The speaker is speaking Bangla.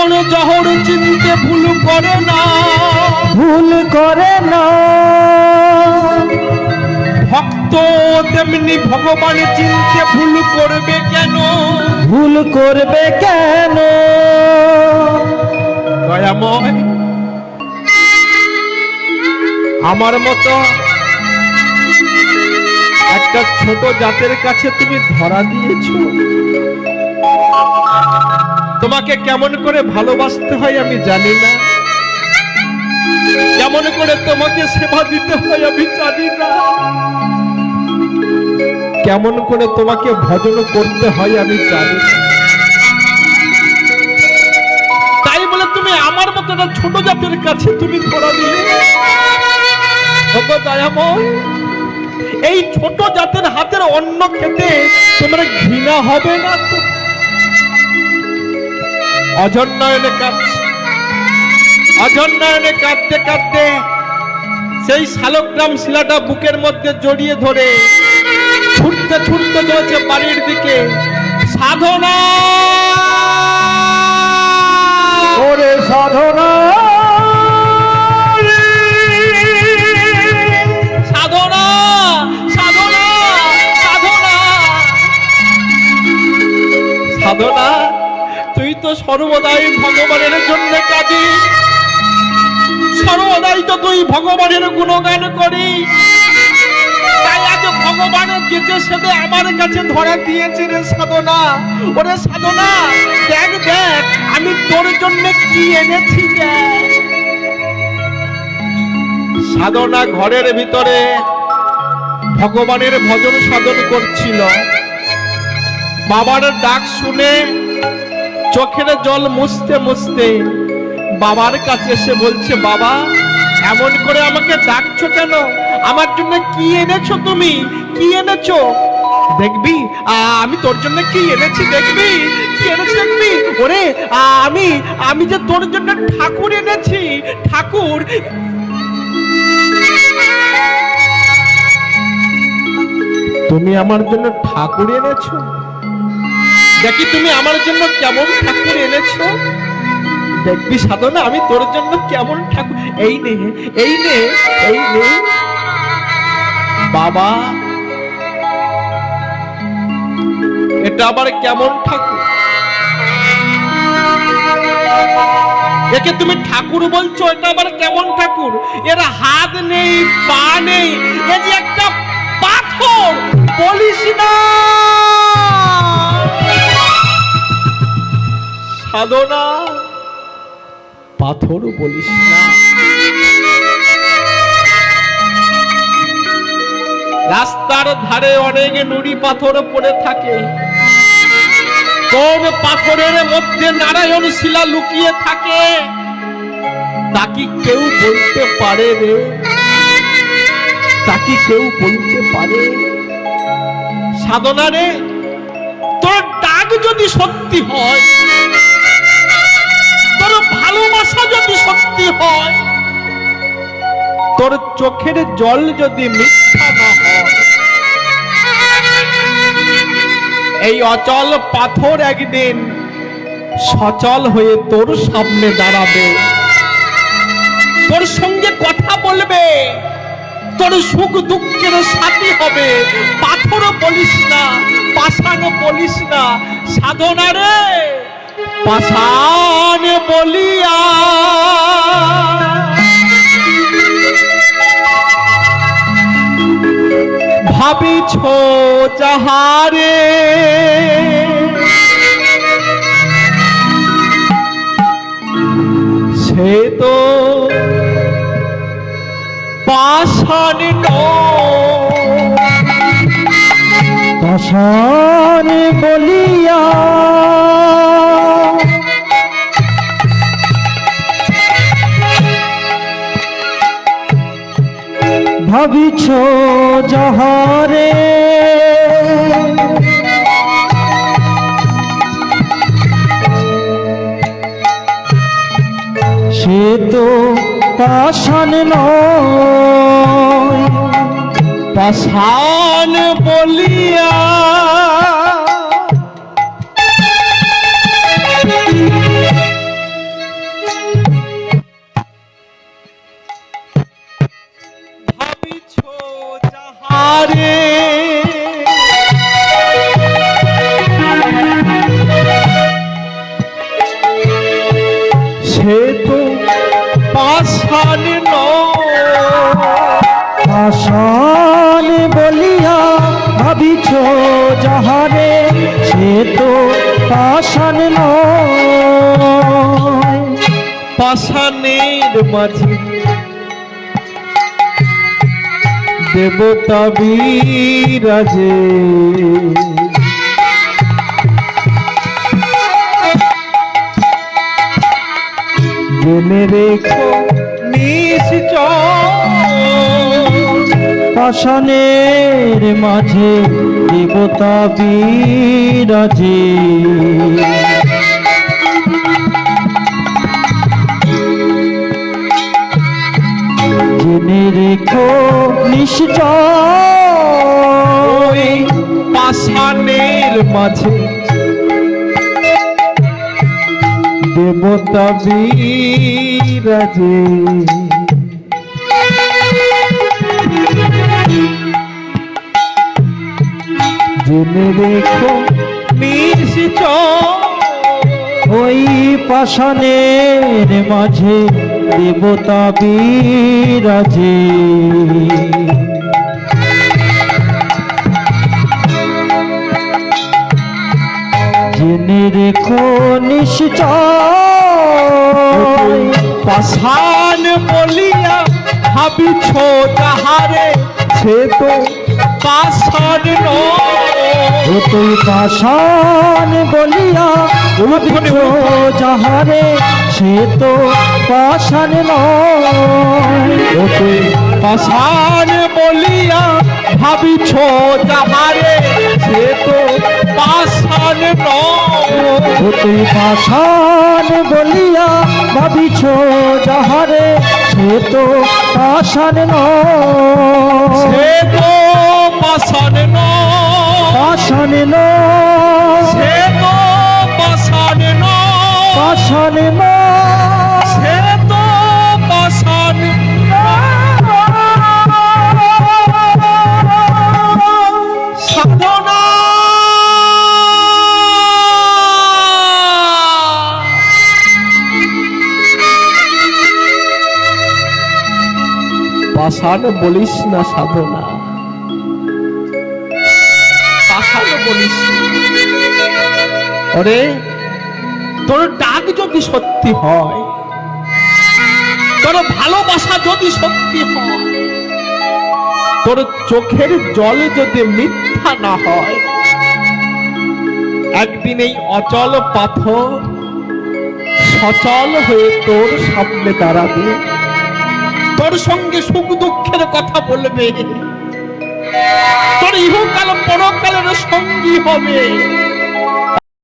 যেমন জহর চিনতে ভুল করে না। ভুল করে না। ভক্ত তেমনি ভগবান চিনতে ভুল করবে কেন? ভুল করবে কেন? দয়াময় আমার মতো একটা ছোট জাতের কাছে তুমি ধরা দিয়েছ। তোমাকে কেমন করে ভালোবাসতে হয় আমি জানি না। কেমন করে তোমাকে সেবা দিতে হয় আমি জানি না। কেমন করে তোমাকে ভজন করতে হয় আমি জানি তাই বলে তুমি আমার মতো একটা ছোট জাতের কাছে তুমি ধরা দিলে। এই ছোট জাতের হাতের অন্ন খেতে তোমার ঘৃণা হবে না তো? অজন্নয়নে কাঁদছে। অজন্নয়নে কাঁদতে কাঁদতে সেই শালগ্রাম শিলাটা বুকের মধ্যে জড়িয়ে ধরে ছুটতে ছুটতে চলেছে বাড়ির দিকে। সাধনা! ওরে সাধনা সাধনা! সর্বদাই ভগবানের জন্য কাঁদি। সর্বদাই তো তুই ভগবানের গুণগান তাই সেতে আমার কাছে দিয়েছে রে সাধনা। দেখ আমি তোর জন্য এনেছি সাধনা ঘরের ভিতরে ভগবানের ভজন সাধন করছিল। বাবার ডাক শুনে চোখের জল মুছতে মুছতে বাবার কাছে এসে বলছে, বাবা, এমন করে আমাকে ডাকছো কেন? আমার জন্য কি এনেছো তুমি? কি এনেছো? দেখবি আমি তোর জন্য কি এনেছি, দেখবি? কি এনেছি, দেখবি? ওরে আমি আমি যে তোর জন্য ঠাকুর এনেছি, ঠাকুর! তুমি আমার জন্য ঠাকুর এনেছো? দেখি তুমি আমার জন্য কেমন ঠাকুর এনেছো। দেখবি সাধনা, আমি তোর জন্য কেমন ঠাকুর। এই নে এই নে এই নে। বাবা, এটা আবার কেমন ঠাকুর? একে তুমি ঠাকুর বলছো, এটা আবার কেমন ঠাকুর? এর হাত নেই, পা নেই, এ যে একটা পাথর, বলিস না। সাধনা। পাথর বলিস না। রাস্তার ধারে অনেক নুড়ি পাথর পড়ে থাকে। কোন পাথরের মধ্যে নারায়ণ শিলা লুকিয়ে থাকে তা কি কেউ বলতে পারে রে? তা কি কেউ বলতে পারে? সাধনা রে তোর ডাক যদি সত্যি হয় তোর ভালোবাসা যদি সত্যি হয়, তোর চোখের জল যদি মিথ্যা না হয়, এই অচল পাথর একদিন সচল হয়ে তোর সামনে দাঁড়াবে। তোর সঙ্গে কথা বলবে, তোর সুখ দুঃখের সাথী হবে। পাথরও বলিস না পাষাণ বলিস না, সাধনা রে। পাষাণ বলিয়া ভাবিছ যাহারে সে তো নয়। পাষাণ বলিয়া ভাবিছ যাহারে সে তো পাষাণ নয় পাষাণ বলিয়া যাহারে সে তো পাষাণ পাষাণের মাঝে দেবতা বিরাজে। জেনে রেখো নিশ্চয় পাষাণের মাঝে দেবতা বিরাজে জেনে রেখো নিশ্চয় পাষাণের মাঝে দেবতা বিরাজে জেনে রেখো ওই পাষাণের মাঝে দেবতা বিরাজে। জেনে রেখো নিশ্চয়। পাষাণ বলিয়া ভাবিছ তাহারে। সে তো পাষাণ তুই পাষাণ বলিয়া উদ্ভিদ যাহারে সে তো পাষাণ তুই পাষাণ বলিয়া ভাবিছ তাহারে সে তো পাষাণ তুই পাষাণ বলিয়া ভাবিছ যাহারে সে তো পাষাণ নয়। সে তো পাষাণ নয় পাষাণ নয় সে তো পাষাণ পাষাণ সে তো পাষাণ সাধনা। পাষাণ বলিস না সাধনা। বলিস। তোর ডাক যদি সত্যি হয়, তোর ভালোবাসা যদি সত্যি হয়, তোর চোখের জল যদি মিথ্যা না হয়, একদিন এই অচল পাথর সচল হয়ে তোর সামনে দাঁড়াবে। তোর সঙ্গে সুখ দুঃখের কথা বলবে। তোর ইহকাল পরকালের সঙ্গী হবে।